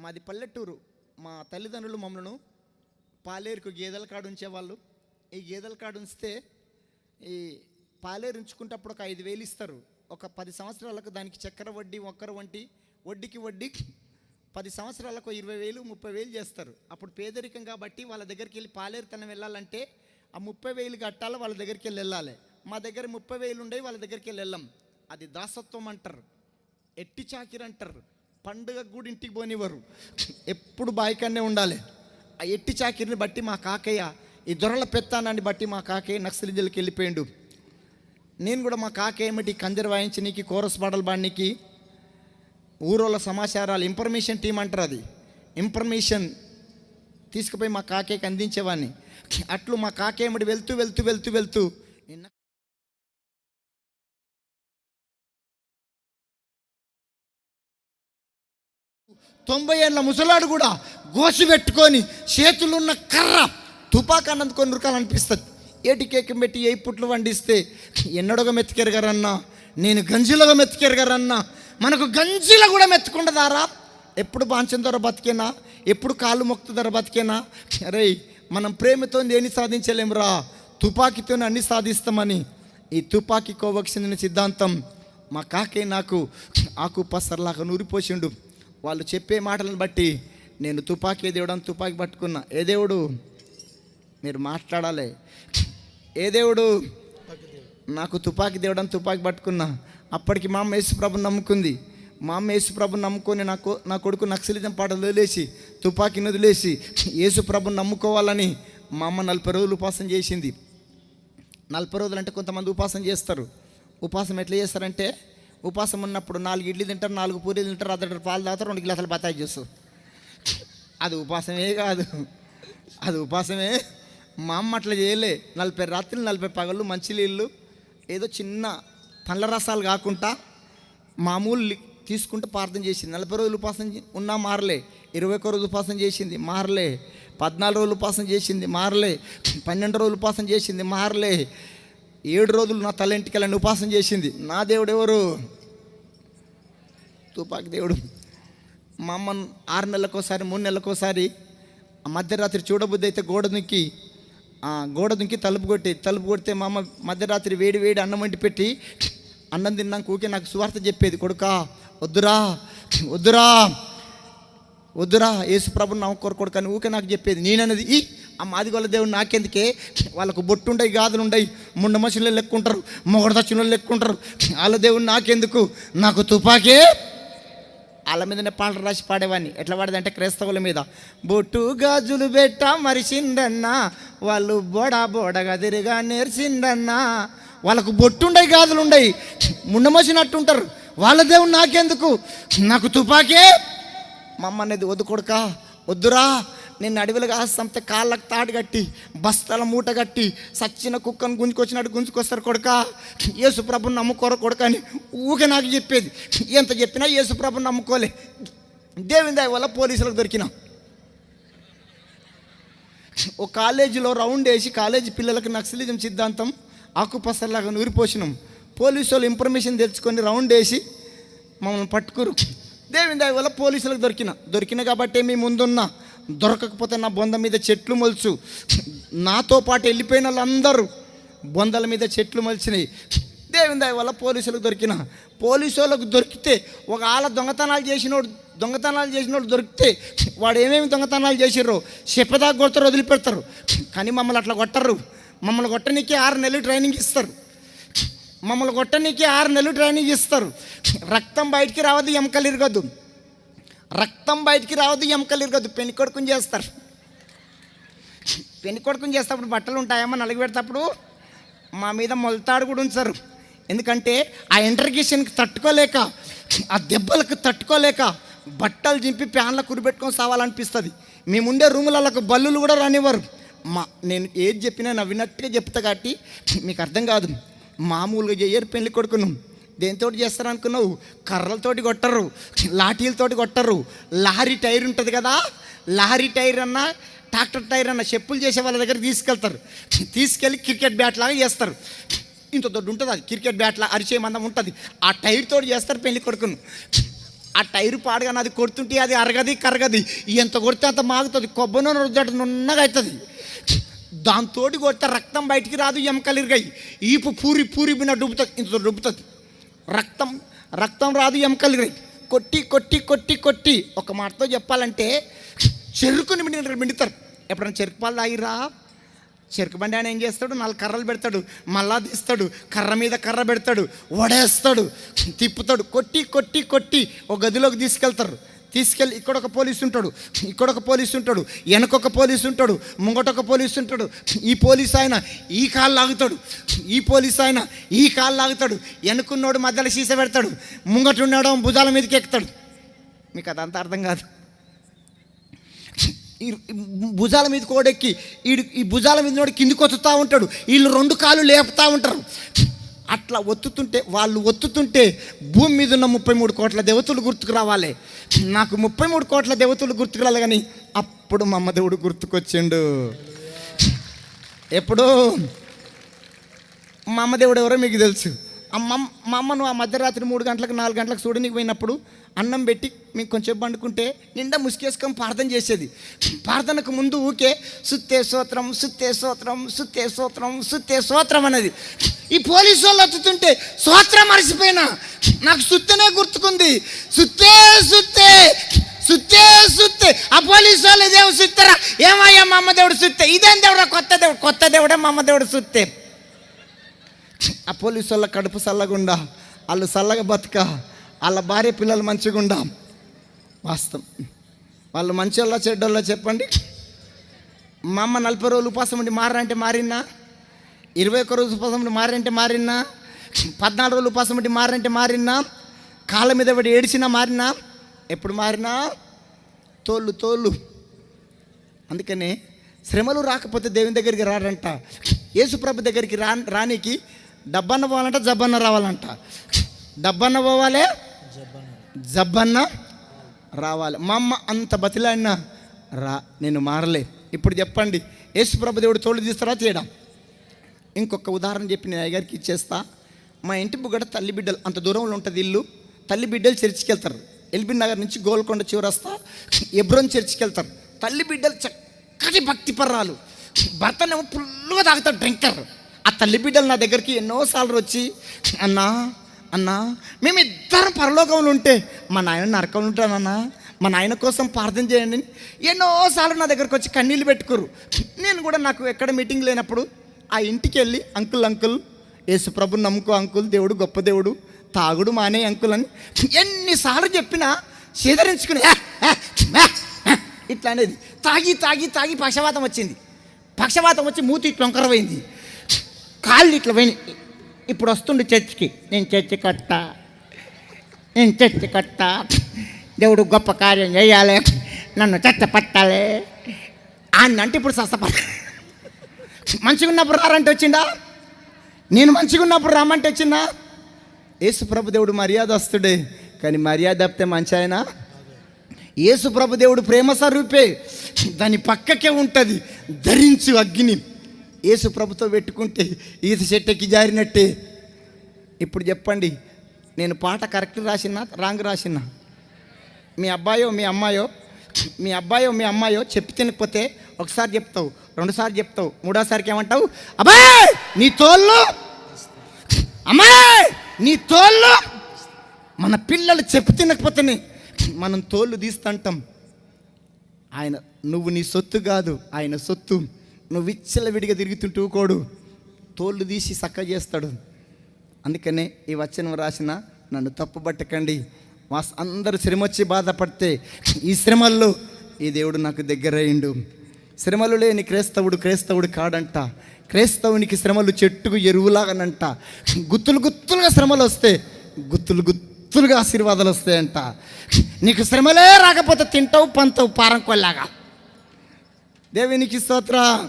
మాది పల్లెటూరు. మా తల్లిదండ్రులు మమ్మల్ని పాలేరుకు గేదెల కాడు ఉంచేవాళ్ళు. ఈ గేదెల కాడు ఉంచితే ఈ పాలేరు ఉంచుకుంటప్పుడు ఒక ఐదు వేలు ఇస్తారు. ఒక పది సంవత్సరాలకు దానికి చక్కెర వడ్డీ ఒక్కరు వంటి వడ్డీకి వడ్డీ పది సంవత్సరాలకు ఇరవై వేలు ముప్పై వేలు చేస్తారు. అప్పుడు పేదరికం కాబట్టి వాళ్ళ దగ్గరికి వెళ్ళి పాలేరుతనం వెళ్ళాలంటే ఆ ముప్పై వేలు కట్టాలి వాళ్ళ దగ్గరికి వెళ్ళి వెళ్ళాలి. మా దగ్గర ముప్పై వేలు ఉండేవి వాళ్ళ దగ్గరికి వెళ్ళి వెళ్ళాం. అది దాసత్వం అంటారు. ఎట్టి చాకిరి అంటారు. పండుగ కూడా ఇంటికి పోనివ్వరు. ఎప్పుడు బాయికన్నే ఉండాలి. ఆ ఎట్టి చాకిరిని బట్టి మా కాకయ్య ఈ దొరల పెత్తానాన్ని బట్టి మా కాకయ్య నక్సలింజలకి వెళ్ళిపోయిండు. నేను కూడా మా కాకయ్య ఏమిటి కంజర్ వాయించనీకి కోరస్ పాటలు పాడనీకి ఊరోళ్ళ సమాచారాలు ఇన్ఫర్మేషన్ టీం అంటారు అది. ఇన్ఫర్మేషన్ తీసుకుపోయి మా కాకేకి అందించేవాడిని. అట్లు మా కాకేమడి వెళ్తూ వెళ్తూ వెళ్తూ వెళ్తూ తొంభై ఏళ్ళ ముసలాడు కూడా గోసి పెట్టుకొని చేతులున్న కర్ర తుపాకు అన్నందుకొని ఏటి కేకం పెట్టి ఏ పుట్లు వండిస్తే ఎన్నడోగా మెత్తికెరగారన్నా నేను గంజిలోగా మెత్తికెరగారన్నా మనకు గంజిలో కూడా మెత్తుకుండదారా ఎప్పుడు బాంచం ధర బతికేనా? ఎప్పుడు కాళ్ళు మొక్త ధర బతికేనా? అరే మనం ప్రేమతో దేని సాధించలేమురా? తుపాకీతో అన్ని సాధిస్తామని. ఈ తుపాకీ కోవకు చెందిన సిద్ధాంతం మా కాకే నాకు ఆకు పసర్లాగా నూరిపోసిండు. వాళ్ళు చెప్పే మాటలను బట్టి నేను తుపాకీ దేవుడని తుపాకీ పట్టుకున్నా. ఏ దేవుడు? మీరు మాట్లాడాలి. ఏ దేవుడు? నాకు తుపాకీ దేవుడని తుపాకీ పట్టుకున్నా. అప్పటికి మా అమ్మ యేసుప్రభుని నమ్ముకుంది. మా అమ్మ యేసుప్రభుని నమ్ముకొని నాకు నా కొడుకు నక్సలిజం పాటలు వదిలేసి తుపాకీని వదిలేసి యేసుప్రభుని నమ్ముకోవాలని మా అమ్మ నలభై రోజులు ఉపాసం చేసింది. నలభై రోజులు అంటే కొంతమంది ఉపాసం చేస్తారు. ఉపాసం ఎట్లా చేస్తారంటే ఉపాసం ఉన్నప్పుడు నాలుగు ఇడ్లీ తింటారు నాలుగు పూరీలు తింటారు అతడు పాలు తాగుతారు రెండు గ్లాసులు బత్తాయి చేస్తారు అది ఉపాసమే కాదు. అది ఉపాసమే మా అమ్మ అట్లా చేయలే. నలభై రాత్రులు నలభై పగళ్ళు మంచినీళ్ళు ఏదో చిన్న పండ్ల రసాలు కాకుండా మామూలు తీసుకుంటూ ప్రార్థన చేసింది. నలభై రోజులు ఉపాసన ఉన్నా మారలే. ఇరవై ఒక్క రోజులు ఉపాసన చేసింది మారలే. పద్నాలుగు రోజులు ఉపాసన చేసింది మారలే. పన్నెండు రోజులు ఉపాసన చేసింది మారలే. ఏడు రోజులు నా తలెంటికెళ్ళని ఉపాసన చేసింది. నా దేవుడు ఎవరు? తుపాకి దేవుడు. మా అమ్మ ఆరు నెలలకోసారి మూడు నెలలకోసారి మధ్యరాత్రి చూడబుద్ధి అయితే గోడ దుంకి గోడ దుంకి తలుపు కొట్టి తలుపు కొడితే మా అమ్మ మధ్యరాత్రి వేడి వేడి అన్నం వంటి పెట్టి అన్నం తిన్నాక ఊకే నాకు సువార్త చెప్పేది కొడుకా వద్దురా వద్దురా వద్దురా యేసు ప్రభుని నమ్మకోరు కొడుకు అని ఊకే నాకు చెప్పేది. నేనన్నది ఈ ఆ మాదిగొల్ల దేవుడు నాకెందుకే? వాళ్ళకు బొట్టు ఉండయి గాదులు ఉండయి ముండ మనుషులు లెక్కుంటారు మొగడ దచ్చులు లెక్కుంటారు. వాళ్ళ దేవుడు నాకెందుకు? నాకు తుపాకే? వాళ్ళ మీదనే పాటలు రాసి పాడేవాడిని. ఎట్లా పాడేదంటే క్రైస్తవుల మీద. బొట్టు గాజులు పెట్ట మరిచిండన్నా వాళ్ళు బోడా బోడగా తిరిగా నేర్చిండన్నా వాళ్ళకు బొట్టుండయి గాజులు ఉండయి ముండమోసినట్టుంటారు వాళ్ళ దేవుడు నాకెందుకు? నాకు తుపాకే? మమ్మ అనేది వద్దు కొడుక వద్దురా. నేను అడవిలో కాస్తంతే కాళ్ళకు తాడు కట్టి బస్తాల మూట కట్టి సచ్చిన కుక్కను గుంజుకొచ్చినట్టు గుంజుకొస్తారు కొడుక. యేసుప్రభుని నమ్ముకోరు కొడుక అని ఊకే నాకు చెప్పేది. ఎంత చెప్పినా యేసుప్రభుని నమ్ముకోలే. దేవుని దయ వల్ల పోలీసులకు దొరికినా. ఓ కాలేజీలో రౌండ్ వేసి కాలేజీ పిల్లలకు నక్సలిజం సిద్ధాంతం ఆకుపసలాగా నూరిపోసినాం. పోలీసు వాళ్ళు ఇన్ఫర్మేషన్ తెచ్చుకొని రౌండ్ వేసి మమ్మల్ని పట్టుకురు. దేవుని దయ వల్ల పోలీసులకు దొరికిన. దొరికిన కాబట్టి మీ ముందున్నా. దొరకకపోతే నా బొంద మీద చెట్లు మొలుచు. నాతో పాటు వెళ్ళిపోయిన వాళ్ళందరూ బొందల మీద చెట్లు మలిచినాయి దేవుని దాని వల్ల పోలీసులకు దొరికిన. పోలీసు వాళ్ళకు దొరికితే ఒక ఆల దొంగతనాలు చేసినోడు దొంగతనాలు చేసినోడు దొరికితే వాడు ఏమేమి దొంగతనాలు చేసిర్రో చెప్పదా కొడతారు వదిలిపెడతారు. కానీ మమ్మల్ని అట్లా కొట్టరు. మమ్మల్ని కొట్టనీకి ఆరు నెలలు ట్రైనింగ్ ఇస్తారు. మమ్మల్ని కొట్టనీకి ఆరు నెలలు ట్రైనింగ్ ఇస్తారు. రక్తం బయటికి రావద్దు ఎముకలు ఇరగద్దు. రక్తం బయటికి రావద్దు ఎముకలు ఇరగద్దు. పెళ్ళి కొడుకుని చేస్తారు. పెళ్ళి కొడుకుని చేసేటప్పుడు బట్టలు ఉంటాయమ్మా నలుగు పెడతప్పుడు మా మీద మొలతాడు కూడా ఉంచారు. ఎందుకంటే ఆ ఇంటర్గేషన్కి తట్టుకోలేక ఆ దెబ్బలకు తట్టుకోలేక బట్టలు చింపి ప్యాన్ల కురిపెట్టుకొని సావాలనిపిస్తుంది. మేముండే రూములకు బల్లులు కూడా రానివ్వరు. మా నేను ఏది చెప్పినా నవ్వినట్టుగా చెప్తా కాబట్టి మీకు అర్థం కాదు. మామూలుగా చేయరు పెళ్ళి కొడుకును. దేంతో చేస్తారు అనుకున్నావు కర్రలతోటి కొట్టరు లాఠీలతోటి కొట్టరు. లారీ టైర్ ఉంటుంది కదా లారీ టైర్ అన్నా ట్రాక్టర్ టైర్ అన్న చెప్పులు చేసే వాళ్ళ దగ్గర తీసుకెళ్తారు. తీసుకెళ్ళి క్రికెట్ బ్యాట్ లాగా చేస్తారు. ఇంత దొడ్డు ఉంటుంది అది క్రికెట్ బ్యాట్లా అరిచే మందం ఉంటుంది. ఆ టైర్తో చేస్తారు పెళ్ళి కొడుకును. ఆ టైర్ పాడగానే అది కొడుతుంటే అది అరగది కరగది. ఎంత కొడితే అంత మాగుతుంది. కొబ్బరి నూనె రుద్దట నున్నగా అవుతుంది. దాంతో కొడితే రక్తం బయటికి రాదు ఎముకలు ఈపు పూరి పూరి బిన్న డుబ్బుతుంది ఇంత డుబ్బుతుంది. రక్తం రక్తం రాదు ఎముకలు కొట్టి కొట్టి కొట్టి కొట్టి. ఒక మాటతో చెప్పాలంటే చెరుకుని మిండి మిండుతారు. ఎప్పుడైనా చెరుకు పాలు తాగిరా చెరుకు బండి ఆయన ఏం చేస్తాడు? నాలుగు కర్రలు పెడతాడు. మళ్ళా తీస్తాడు. కర్ర మీద కర్ర పెడతాడు. వడేస్తాడు. తిప్పుతాడు. కొట్టి కొట్టి కొట్టి. ఒక గదిలోకి తీసుకెళ్తారు. తీసుకెళ్ళి ఇక్కడ ఒక పోలీసు ఉంటాడు ఇక్కడ ఒక పోలీసు ఉంటాడు వెనకొక పోలీసు ఉంటాడు ముంగట ఒక పోలీసు ఉంటాడు ఈ పోలీసు ఆయన ఈ కాళ్ళు లాగుతాడు. ఈ పోలీసు ఆయన ఈ కాళ్ళు లాగుతాడు. వెనుకున్నోడు మధ్యలో సీస పెడతాడు. ముంగట ఉన్నాడు భుజాల మీదకి ఎక్కుతాడు మీకు అదంతా అర్థం కాదు. ఈ భుజాల మీద కోడెక్కి ఈ భుజాల మీద నోడు కిందికి ఒత్తుతూ ఉంటాడు. వీళ్ళు రెండు కాళ్ళు లేపుతూ ఉంటారు. అట్లా ఒత్తుతుంటే వాళ్ళు ఒత్తుతుంటే భూమి మీద ఉన్న ముప్పై మూడు కోట్ల దేవతలు గుర్తుకు రావాలి. నాకు ముప్పై మూడు కోట్ల దేవతలు గుర్తుకు రాలి కానీ అప్పుడు మా అమ్మ దేవుడు గుర్తుకొచ్చిండు. ఎప్పుడు మా అమ్మ దేవుడు ఎవరో మీకు తెలుసు. అమ్మ మా అమ్మను ఆ మధ్యరాత్రి మూడు గంటలకు నాలుగు గంటలకు చూడనికి పోయినప్పుడు అన్నం పెట్టి మీకు కొంచెం పండుకుంటే నిండా ముసుకేసుకొని ప్రార్థన చేసేది. ప్రార్థనకు ముందు ఊకే సుత్తే సూత్రం సుత్తే సూత్రం సుత్తే సూత్రం సుత్తే సూత్రం అనేది ఈ పోలీసు వాళ్ళు వచ్చుతుంటే సూత్రం మరిచిపోయినా నాకు సుత్తనే గుర్తుకుంది. సుత్తే సుత్తే సుత్తే సుత్తే. ఆ పోలీసు వాళ్ళు దేవుడు సుత్తరా? ఏమయ్యా మా అమ్మ దేవుడు సుత్తే? ఇదేం దేవుడా? కొత్త దేవుడు కొత్త దేవుడే? మా అమ్మ దేవుడు సుత్తే. ఆ పోలీసు వాళ్ళ కడుపు చల్లగుండా వాళ్ళు చల్లగా బతుక. వాళ్ళ భార్య పిల్లలు మంచిగా ఉండాం. వాస్తవం. వాళ్ళు మంచోళ్ళ చెడ్డోళ్ళ చెప్పండి. మా అమ్మ నలభై రోజులు ఉపాసం ఉండి మారంటే మారినా ఇరవై ఒక్క రోజు ఉపాసం ఉండి మారంటే మారినా పద్నాలుగు రోజులు ఉపాసం ఉండి మారంటే మారినా కాళ్ళ మీద పడి ఏడిచినా మారినా ఎప్పుడు మారినా? తోళ్ళు తోళ్ళు. అందుకనే శ్రమలు రాకపోతే దేవుని దగ్గరికి రారంట. యేసుప్రభు దగ్గరికి రా రానికి డబ్బన్న పోవాలంట జబ్బన్న రావాలంట. డబ్బన్న పోవాలే జబ్బన్న రావాలి. మా అమ్మ అంత బతిలాడినా రా నేను మారలే. ఇప్పుడు చెప్పండి యేసుప్రభు దేవుడు తోడు తీస్తారా చేయడం ఇంకొక ఉదాహరణ చెప్పి నేను అయ్యగారికి ఇచ్చేస్తా. మా ఇంటి బుగ్గడ తల్లి బిడ్డలు అంత దూరంలో ఉంటుంది ఇల్లు తల్లి బిడ్డలు చర్చికి వెళ్తారు. ఎల్బీ నగర్ నుంచి గోల్కొండ చివరస్తా ఎబ్రోన్ చర్చికి వెళ్తారు. తల్లి బిడ్డలు చక్కటి భక్తి పర్రాలు భర్తనేమో ఫుల్గా తాగుతాడు డ్రింకర్. ఆ తల్లి బిడ్డలు నా దగ్గరికి ఎన్నోసార్లు వచ్చి అన్నా అన్నా మేమిద్దరం పరలోకంలో ఉంటే మా నాయన నరకంలో ఉంటానన్నా మా నాయన కోసం ప్రార్థన చేయండి. ఎన్నోసార్లు నా దగ్గరకు వచ్చి కన్నీళ్ళు పెట్టుకోరు. నేను కూడా నాకు ఎక్కడ మీటింగ్ లేనప్పుడు ఆ ఇంటికి వెళ్ళి అంకుల్ అంకుల్ యేసుప్రభు నమ్ముకో అంకుల్ దేవుడు గొప్ప దేవుడు తాగుడు మానే అంకుల్ అని ఎన్నిసార్లు చెప్పినా చేదరించుకుని ఇట్లా అనేది. తాగి తాగి తాగి పక్షవాతం వచ్చింది. పక్షవాతం వచ్చి మూతి ఇట్లా కాళ్ళు ఇట్లా పోయినాయి. ఇప్పుడు వస్తుండు చర్చికి. నేను చర్చి కట్ట. నేను చర్చి కట్ట. దేవుడు గొప్ప కార్యం చేయాలి. నన్ను చర్చ పట్టాలి. ఆయన అంటే ఇప్పుడు సస్తపడ మంచిగా ఉన్నప్పుడు రారంటే వచ్చిందా నేను మంచిగా ఉన్నప్పుడు రామంటే వచ్చిందా యేసుప్రభు దేవుడు మర్యాదస్తుడే కానీ మర్యాద తప్పితే మంచి ఆయన? యేసుప్రభు దేవుడు ప్రేమ స్వరూపే. దాని పక్కకే ఉంటుంది. ధరించు అగ్ని. యేసు ప్రభుతో పెట్టుకుంటే ఈత చెట్టెక్కి జారినట్టే. ఇప్పుడు చెప్పండి నేను పాట కరెక్ట్ రాసినా రాంగ్ రాసినా? మీ అబ్బాయో మీ అమ్మాయో? మీ అబ్బాయో మీ అమ్మాయో చెప్పి తినకపోతే ఒకసారి చెప్తావు రెండుసార్లు చెప్తావు మూడోసారికి ఏమంటావు? అబ్బాయ్ నీ తోళ్ళు! అమ్మాయ్ నీ తోళ్ళు! మన పిల్లలు చెప్పు తినకపోతేనే మనం తోళ్ళు తీస్తుంటాం. ఆయన నువ్వు నీ సొత్తు కాదు ఆయన సొత్తు. నువ్వు విచ్చలవిడిగా తిరుగుతుంటూ కోడు. తోళ్ళు తీసి చక్క చేస్తాడు. అందుకనే ఈ వచనం రాసిన నన్ను తప్పుపట్టకండి మా అందరూ శ్రమ వచ్చి బాధపడితే ఈ శ్రమల్లో ఈ దేవుడు నాకు దగ్గరయ్యిండు. శ్రమలు లేని క్రైస్తవుడు క్రైస్తవుడు కాడంట. క్రైస్తవునికి శ్రమలు చెట్టుకు ఎరువులాగానంట. గుత్తులు గుత్తులుగా శ్రమలు వస్తే గుత్తులు గుత్తులుగా ఆశీర్వాదాలు వస్తాయంట. నీకు శ్రమలే రాకపోతే తింటావు పంతవు పారం దేవునికి స్తోత్ర.